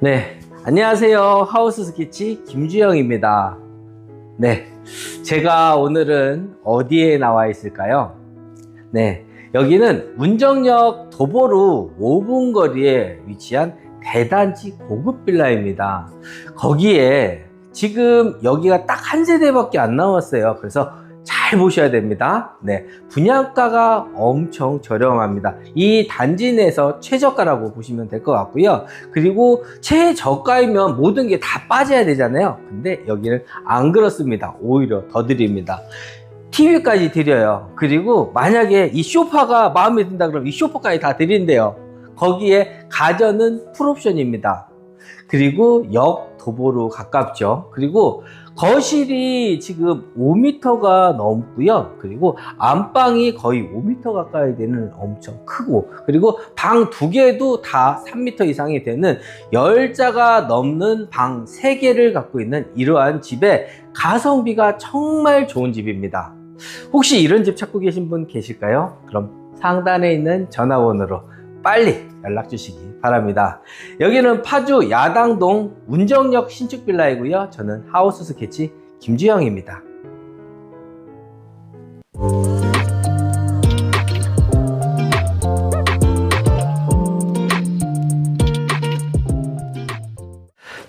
네, 안녕하세요. 하우스 스케치 김주영입니다. 네, 제가 오늘은 어디에 나와 있을까요? 네, 여기는 문정역 도보로 5분 거리에 위치한 대단지 고급 빌라입니다. 거기에 지금 여기가 딱 한 세대밖에 안 나왔어요. 그래서 잘 보셔야 됩니다. 네. 분양가가 엄청 저렴합니다. 이 단지 내에서 최저가라고 보시면 될 것 같고요. 그리고 최저가이면 모든 게 다 빠져야 되잖아요. 근데 여기는 안 그렇습니다. 오히려 더 드립니다. TV까지 드려요. 그리고 만약에 이 쇼파가 마음에 든다 그러면 이 쇼파까지 다 드린대요. 거기에 가전은 풀옵션입니다. 그리고 역 도보로 가깝죠. 그리고 거실이 지금 5m가 넘고요. 그리고 안방이 거의 5m 가까이 되는 엄청 크고 그리고 방 두 개도 다 3m 이상이 되는 열자가 넘는 방 3개를 갖고 있는 이러한 집에 가성비가 정말 좋은 집입니다. 혹시 이런 집 찾고 계신 분 계실까요? 그럼 상단에 있는 전화번호로 빨리 연락 주시기 바랍니다. 여기는 파주 야당동 운정역 신축 빌라이고요. 저는 하우스 스케치 김주영입니다.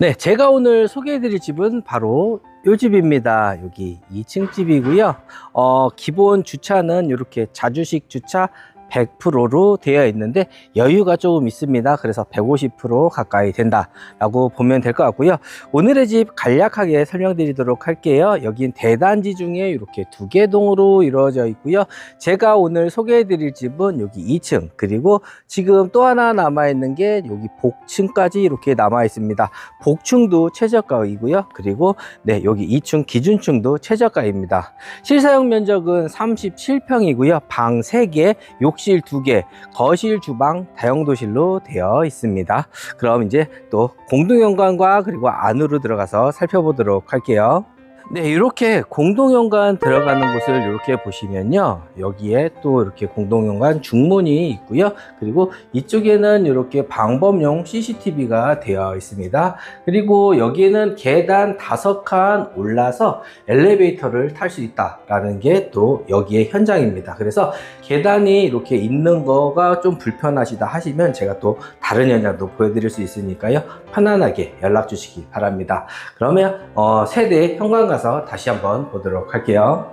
네, 제가 오늘 소개해드릴 집은 바로 이 집입니다. 여기 2층 집이고요. 어, 기본 주차는 이렇게 자주식 주차 100%로 되어 있는데 여유가 조금 있습니다. 그래서 150% 가까이 된다라고 보면 될 것 같고요. 오늘의 집 간략하게 설명드리도록 할게요. 여긴 대단지 중에 이렇게 두 개 동으로 이루어져 있고요. 제가 오늘 소개해 드릴 집은 여기 2층 그리고 지금 또 하나 남아 있는 게 여기 복층까지 이렇게 남아 있습니다. 복층도 최저가이고요. 그리고 네 여기 2층 기준층도 최저가입니다. 실사용 면적은 37평이고요. 방 3개, 욕실 2개, 거실, 주방, 다용도실로 되어 있습니다. 그럼 이제 또 공동현관과 그리고 안으로 들어가서 살펴보도록 할게요. 네, 이렇게 공동현관 들어가는 곳을 이렇게 보시면요. 여기에 또 이렇게 공동현관 중문이 있고요. 그리고 이쪽에는 이렇게 방범용 CCTV가 되어 있습니다. 그리고 여기는 계단 다섯 칸 올라서 엘리베이터를 탈 수 있다라는 게 또 여기에 현장입니다. 그래서 계단이 이렇게 있는 거가 좀 불편하시다 하시면 제가 또 다른 현장도 보여드릴 수 있으니까요. 편안하게 연락 주시기 바랍니다. 그러면 어, 세대 현관 가서 다시 한번 보도록 할게요.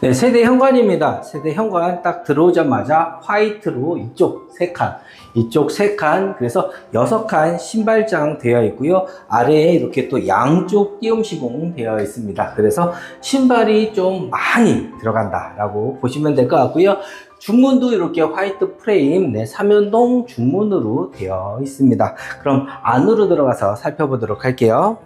네, 세대 현관입니다. 세대 현관 딱 들어오자마자 화이트로 이쪽 세 칸, 이쪽 세 칸, 그래서 여섯 칸 신발장 되어 있고요. 아래에 이렇게 또 양쪽 띄움 시공 되어 있습니다. 그래서 신발이 좀 많이 들어간다라고 보시면 될 것 같고요. 중문도 이렇게 화이트 프레임, 네, 삼연동 중문으로 되어 있습니다. 그럼 안으로 들어가서 살펴보도록 할게요.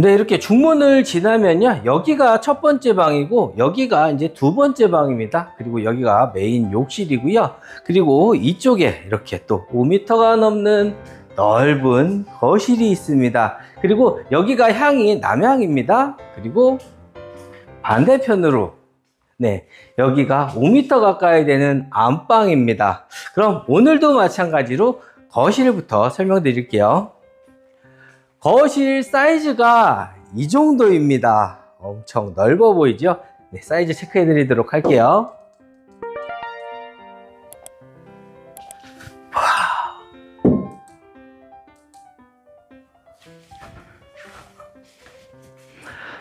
네, 이렇게 중문을 지나면요. 여기가 첫 번째 방이고, 여기가 이제 두 번째 방입니다. 그리고 여기가 메인 욕실이고요. 그리고 이쪽에 이렇게 또 5m가 넘는 넓은 거실이 있습니다. 그리고 여기가 향이 남향입니다. 그리고 반대편으로 네, 여기가 5m 가까이 되는 안방입니다. 그럼 오늘도 마찬가지로 거실부터 설명드릴게요. 거실 사이즈가 이 정도입니다. 엄청 넓어 보이죠? 네, 사이즈 체크해 드리도록 할게요.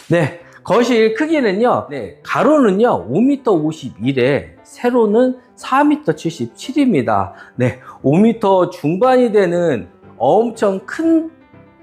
네, 거실 크기는요, 네, 가로는요, 5m 51에 세로는 4m 77입니다. 네, 5m 중반이 되는 엄청 큰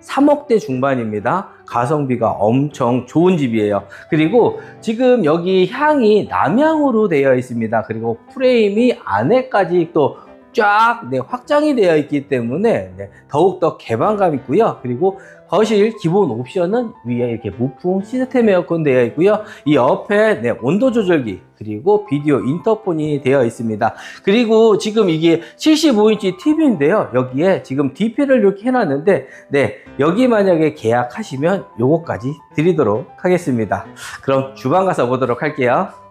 3억대 중반입니다. 가성비가 엄청 좋은 집이에요. 그리고 지금 여기 향이 남향으로 되어 있습니다. 그리고 프레임이 안에까지 또 쫙 네, 확장이 되어 있기 때문에 네, 더욱더 개방감 있고요. 그리고 거실 기본 옵션은 위에 이렇게 무풍 시스템 에어컨 되어 있고요. 이 옆에 네, 온도 조절기 그리고 비디오 인터폰이 되어 있습니다. 그리고 지금 이게 75인치 TV인데요. 여기에 지금 DP를 이렇게 해놨는데 네 여기 만약에 계약하시면 요거까지 드리도록 하겠습니다. 그럼 주방 가서 보도록 할게요.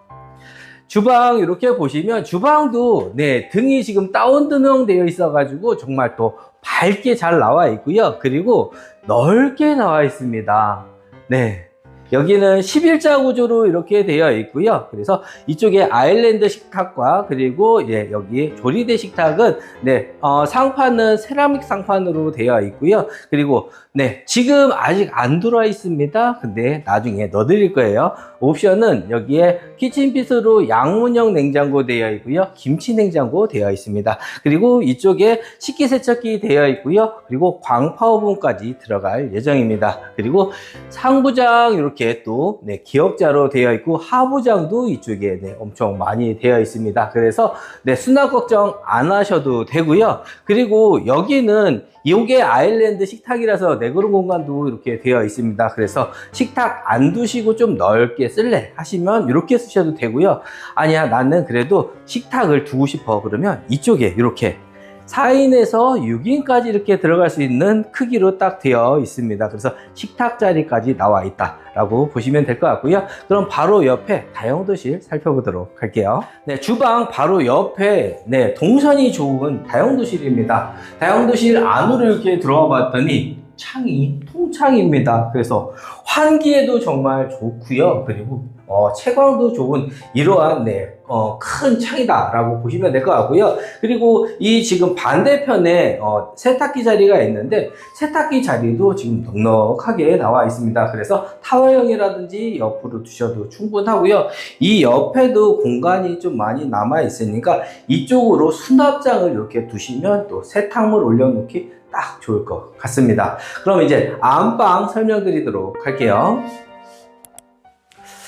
주방 이렇게 보시면 주방도 네 등이 지금 다운드명 되어 있어 가지고 정말 또 밝게 잘 나와 있고요. 그리고 넓게 나와 있습니다. 네. 여기는 11자 구조로 이렇게 되어 있고요. 그래서 이쪽에 아일랜드 식탁과 그리고 예, 여기 조리대 식탁은 네, 어, 상판은 세라믹 상판으로 되어 있고요. 그리고 네, 지금 아직 안 들어와 있습니다. 근데 나중에 넣어 드릴 거예요. 옵션은 여기에 키친핏으로 양문형 냉장고 되어 있고요. 김치 냉장고 되어 있습니다. 그리고 이쪽에 식기세척기 되어 있고요. 그리고 광파오븐까지 들어갈 예정입니다. 그리고 상부장 이렇게 또 네, 기역자로 되어 있고 하부장도 이쪽에 네, 엄청 많이 되어 있습니다. 그래서 네, 수납 걱정 안 하셔도 되고요. 그리고 여기는 이게 아일랜드 식탁이라서 네그룹 공간도 이렇게 되어 있습니다. 그래서 식탁 안 두시고 좀 넓게 쓸래 하시면 이렇게 쓰셔도 되고요. 아니야 나는 그래도 식탁을 두고 싶어 그러면 이쪽에 이렇게 4인에서 6인까지 이렇게 들어갈 수 있는 크기로 딱 되어 있습니다. 그래서 식탁 자리까지 나와 있다라고 보시면 될 것 같고요. 그럼 바로 옆에 다용도실 살펴보도록 할게요. 네, 주방 바로 옆에 네, 동선이 좋은 다용도실입니다. 다용도실 안으로 이렇게 들어와 봤더니 창이 통창입니다. 그래서 환기에도 정말 좋고요. 그리고 어, 채광도 좋은 이러한 네, 어, 큰 창이다라고 보시면 될 것 같고요. 그리고 이 지금 반대편에 어, 세탁기 자리가 있는데 세탁기 자리도 지금 넉넉하게 나와 있습니다. 그래서 타워형이라든지 옆으로 두셔도 충분하고요. 이 옆에도 공간이 좀 많이 남아 있으니까 이쪽으로 수납장을 이렇게 두시면 또 세탁물 올려놓기 딱 좋을 것 같습니다. 그럼 이제 안방 설명드리도록 할게요.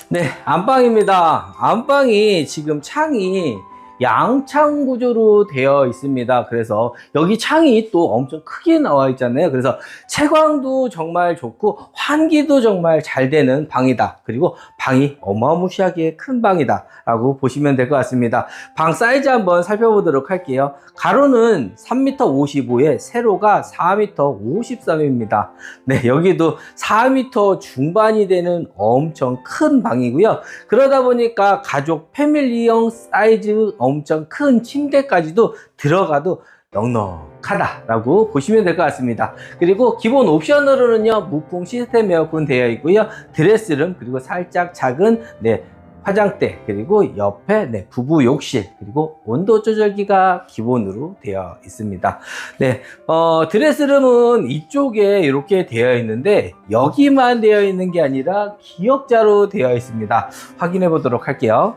네, 안방입니다. 안방이 지금 창이 양창 구조로 되어 있습니다. 그래서 여기 창이 또 엄청 크게 나와 있잖아요. 그래서 채광도 정말 좋고 환기도 정말 잘 되는 방이다. 그리고 방이 어마무시하게 큰 방이다. 라고 보시면 될 것 같습니다. 방 사이즈 한번 살펴보도록 할게요. 가로는 3m 55에 세로가 4m 53입니다. 네, 여기도 4m 중반이 되는 엄청 큰 방이고요. 그러다 보니까 가족 패밀리형 사이즈 엄청 큰 침대까지도 들어가도 넉넉하다라고 보시면 될 것 같습니다. 그리고 기본 옵션으로는요, 무풍 시스템 에어컨 되어 있고요, 드레스룸, 그리고 살짝 작은, 네, 화장대, 그리고 옆에, 네, 부부 욕실, 그리고 온도 조절기가 기본으로 되어 있습니다. 네, 어, 드레스룸은 이쪽에 이렇게 되어 있는데, 여기만 되어 있는 게 아니라 기역자로 되어 있습니다. 확인해 보도록 할게요.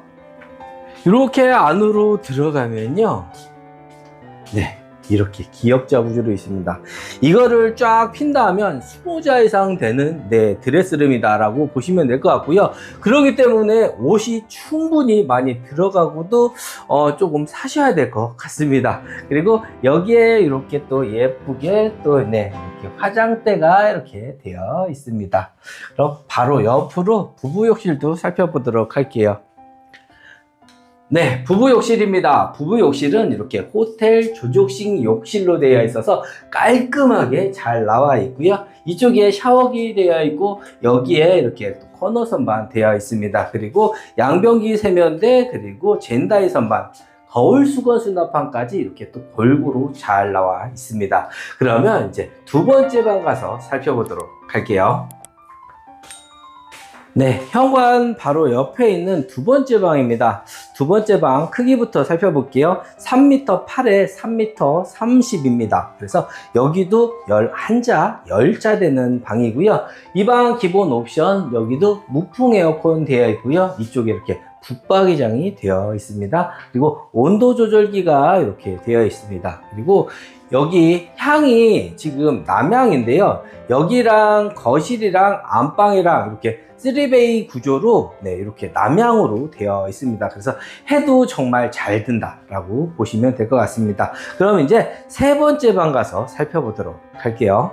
이렇게 안으로 들어가면요. 네. 이렇게 기역자 구조로 있습니다. 이거를 쫙 핀다면 20자 이상 되는 네, 드레스룸이다 라고 보시면 될 것 같고요. 그렇기 때문에 옷이 충분히 많이 들어가고도 어, 조금 사셔야 될 것 같습니다. 그리고 여기에 이렇게 또 예쁘게 또 네, 이렇게 화장대가 이렇게 되어 있습니다. 그럼 바로 옆으로 부부 욕실도 살펴보도록 할게요. 네, 부부 욕실입니다. 부부 욕실은 이렇게 호텔 조족식 욕실로 되어 있어서 깔끔하게 잘 나와 있고요. 이쪽에 샤워기 되어 있고 여기에 이렇게 또 코너 선반 되어 있습니다. 그리고 양변기 세면대 그리고 젠다이 선반 거울 수건 수납판까지 이렇게 또 골고루 잘 나와 있습니다. 그러면 이제 두 번째 방 가서 살펴보도록 할게요. 네, 현관 바로 옆에 있는 두 번째 방입니다. 두 번째 방 크기부터 살펴볼게요. 3m 8에 3m 30입니다. 그래서 여기도 11자, 10자 되는 방이고요. 이 방 기본 옵션 여기도 무풍 에어컨 되어 있고요. 이쪽에 이렇게 붙박이장이 되어 있습니다. 그리고 온도 조절기가 이렇게 되어 있습니다. 그리고 여기 향이 지금 남향인데요. 여기랑 거실이랑 안방이랑 이렇게 3베이 구조로 네, 이렇게 남향으로 되어 있습니다. 그래서 해도 정말 잘 든다 라고 보시면 될 것 같습니다. 그럼 이제 세 번째 방 가서 살펴보도록 할게요.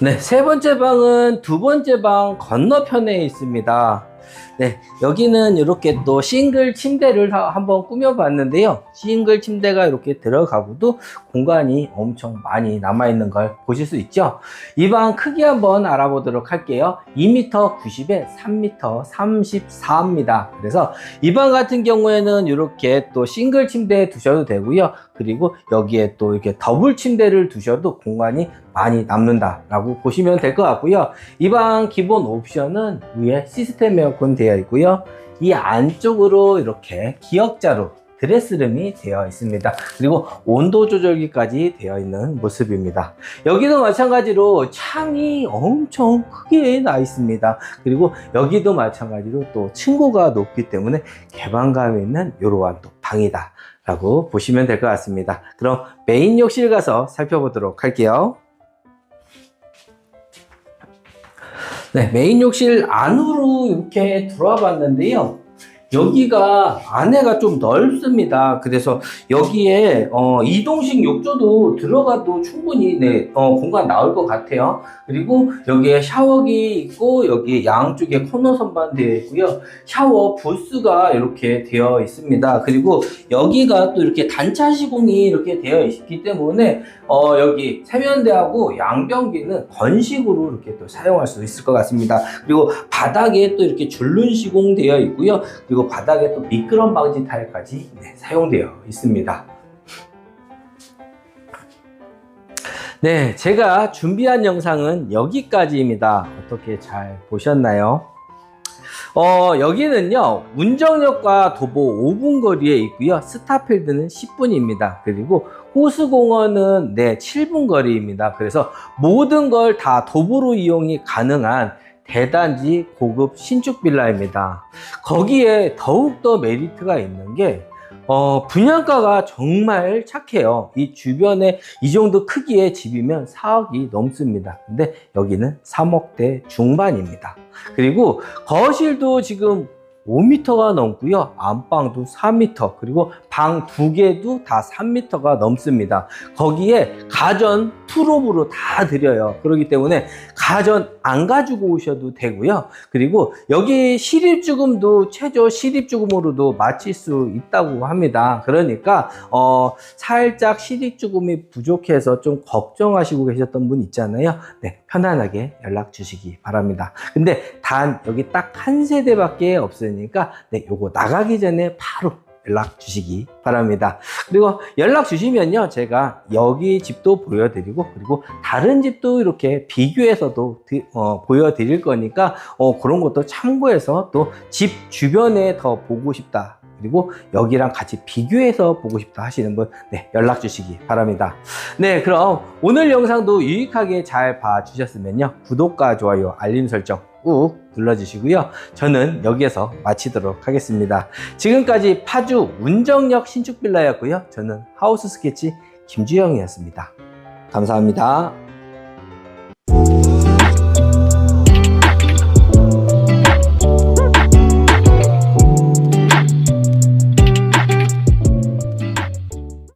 네, 세 번째 방은 두 번째 방 건너편에 있습니다. 네, 여기는 이렇게 또 싱글 침대를 하- 한번 꾸며봤는데요. 싱글 침대가 이렇게 들어가고도 공간이 엄청 많이 남아있는 걸 보실 수 있죠. 이 방 크기 한번 알아보도록 할게요. 2m 90에 3m 34입니다. 그래서 이 방 같은 경우에는 이렇게 또 싱글 침대 두셔도 되고요. 그리고 여기에 또 이렇게 더블 침대를 두셔도 공간이 많이 남는다라고 보시면 될 것 같고요. 이 방 기본 옵션은 위에 시스템 에어컨 되어 있고요. 이 안쪽으로 이렇게 기역자로 드레스룸이 되어 있습니다. 그리고 온도 조절기까지 되어 있는 모습입니다. 여기도 마찬가지로 창이 엄청 크게 나 있습니다. 그리고 여기도 마찬가지로 또 층고가 높기 때문에 개방감 있는 이러한 또 방이다. 라고 보시면 될 것 같습니다. 그럼 메인 욕실 가서 살펴보도록 할게요. 네, 메인 욕실 안으로 이렇게 들어와 봤는데요. 여기가 안에가 좀 넓습니다. 그래서 여기에 어, 이동식 욕조도 들어가도 충분히 네, 어, 공간 나올 것 같아요. 그리고 여기에 샤워기 있고 여기 양쪽에 코너 선반 되어 있고요. 샤워 부스가 이렇게 되어 있습니다. 그리고 여기가 또 이렇게 단차 시공이 이렇게 되어 있기 때문에 어, 여기 세면대하고 양변기는 건식으로 이렇게 또 사용할 수 있을 것 같습니다. 그리고 바닥에 또 이렇게 줄눈 시공되어 있고요. 그리고 바닥에 또 미끄럼 방지 타일까지 네, 사용되어 있습니다. 네, 제가 준비한 영상은 여기까지입니다. 어떻게 잘 보셨나요? 어, 여기는요, 운정역과 도보 5분 거리에 있고요. 스타필드는 10분입니다. 그리고 호수공원은 네, 7분 거리입니다. 그래서 모든 걸 다 도보로 이용이 가능한 대단지 고급 신축 빌라입니다. 거기에 더욱더 메리트가 있는 게 어, 분양가가 정말 착해요. 이 주변에 이 정도 크기의 집이면 4억이 넘습니다. 근데 여기는 3억대 중반입니다. 그리고 거실도 지금 5m가 넘고요. 안방도 4m, 그리고 방 두 개도 다 3m가 넘습니다. 거기에 가전 풀업으로 다 드려요. 그렇기 때문에 가전 안 가지고 오셔도 되고요. 그리고 여기 실입주금도 최저 실입주금으로도 마칠 수 있다고 합니다. 그러니까 어 살짝 실입주금이 부족해서 좀 걱정하시고 계셨던 분 있잖아요. 네, 편안하게 연락 주시기 바랍니다. 근데 단 여기 딱 한 세대밖에 없으니까 네, 요거 나가기 전에 바로 연락 주시기 바랍니다. 그리고 연락 주시면요, 제가 여기 집도 보여드리고, 그리고 다른 집도 이렇게 비교해서도 드- 어, 보여드릴 거니까, 어, 그런 것도 참고해서 또 집 주변에 더 보고 싶다. 그리고 여기랑 같이 비교해서 보고 싶다 하시는 분, 네, 연락 주시기 바랍니다. 네, 그럼 오늘 영상도 유익하게 잘 봐주셨으면요, 구독과 좋아요, 알림 설정 꾹 눌러주시고요. 저는 여기에서 마치도록 하겠습니다. 지금까지 파주 운정역 신축빌라였고요. 저는 하우스 스케치 김주영이었습니다. 감사합니다.